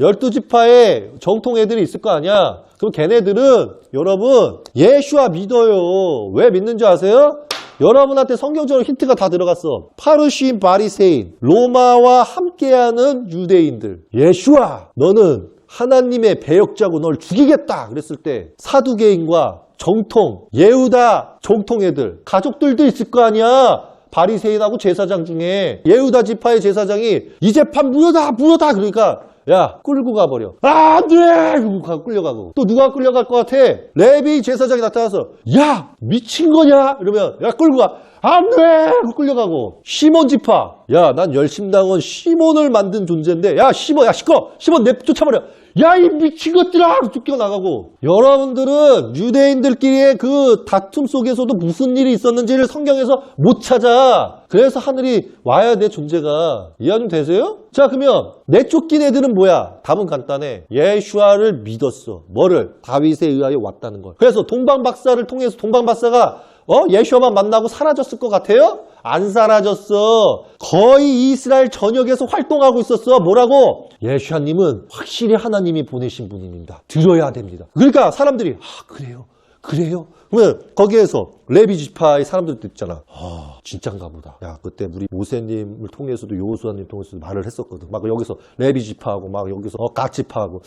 12지파에 정통 애들이 있을 거 아니야. 그럼 걔네들은 여러분 예슈아 믿어요. 왜 믿는 줄 아세요? 여러분한테 성경적으로 힌트가 다 들어갔어. 파르시인 바리세인, 로마와 함께하는 유대인들. 예슈아, 너는 하나님의 배역자고 널 죽이겠다. 그랬을 때 사두개인과 정통, 예후다 정통 애들, 가족들도 있을 거 아니야. 바리세인하고 제사장 중에 예후다 지파의 제사장이 이 재판 무효다 무효다 그러니까 야 끌고 가버려. 아, 안돼! 그러고 가- 끌려가고. 또 누가 끌려갈 것 같아? 레비 제사장이 나타나서 야 미친 거냐? 이러면 야 끌고 가. 안돼! 끌려가고. 시몬 지파. 야 난 열심당원 시몬을 만든 존재인데 야 시몬 야 시끄러 시몬 내 쫓아버려 야 이 미친 것들아 쫓겨 나가고 여러분들은 유대인들끼리의 그 다툼 속에서도 무슨 일이 있었는지를 성경에서 못 찾아 그래서 하늘이 와야 돼 존재가 이해 좀 되세요? 자 그러면 내쫓긴 애들은 뭐야? 답은 간단해 예슈아를 믿었어 뭐를? 다윗에 의하여 왔다는 걸 그래서 동방박사를 통해서 동방박사가 어? 예슈아만 만나고 사라졌을 것 같아요? 안 사라졌어. 거의 이스라엘 전역에서 활동하고 있었어. 뭐라고? 예슈아님은 확실히 하나님이 보내신 분입니다. 들어야 됩니다. 그러니까 사람들이 아 그래요, 그래요. 그러면 거기에서 레비 지파의 사람들도 있잖아. 아 진짠가 보다. 야 그때 우리 모세님을 통해서도 요호수아님 통해서도 말을 했었거든. 막 여기서 레비 지파하고 막 여기서 어, 각 지파하고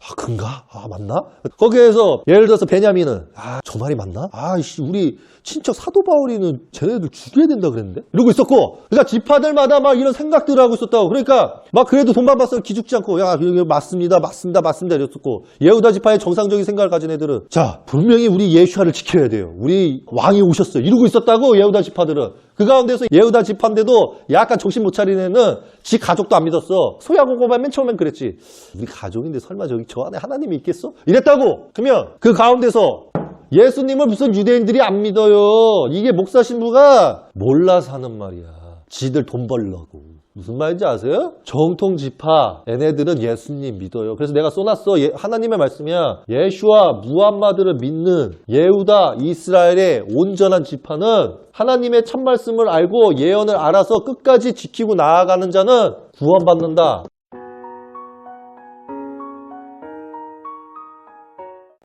아 그런가? 아 맞나? 거기에서 예를 들어서 베냐민은 아 저 말이 맞나? 아이씨 우리 친척 사도 바울이는 쟤네들 죽여야 된다 그랬는데 이러고 있었고 그러니까 지파들마다 막 이런 생각들을 하고 있었다고 그러니까 막 그래도 돈반박사를 기죽지 않고 야 이거 맞습니다 맞습니다 맞습니다 이랬었고 예후다 지파의 정상적인 생각을 가진 애들은 자 분명히 우리 예슈아를 지켜야 돼요 우리 왕이 오셨어요 이러고 있었다고 예후다 지파들은 그 가운데서 예후다 지파인데도 약간 정신 못 차린 애는 지 가족도 안 믿었어 소야고고만 맨 처음엔 그랬지 우리 가족인데 설마 저기 저 안에 하나님이 있겠어? 이랬다고 그러면 그 가운데서 예수님을 무슨 유대인들이 안 믿어요. 이게 목사 신부가 몰라서 하는 말이야. 지들 돈 벌려고. 무슨 말인지 아세요? 정통 지파 얘네들은 예수님 믿어요. 그래서 내가 써놨어. 예- 하나님의 말씀이야. 예슈와 무함마드를 믿는 예후다 이스라엘의 온전한 지파는 하나님의 참 말씀을 알고 예언을 알아서 끝까지 지키고 나아가는 자는 구원받는다.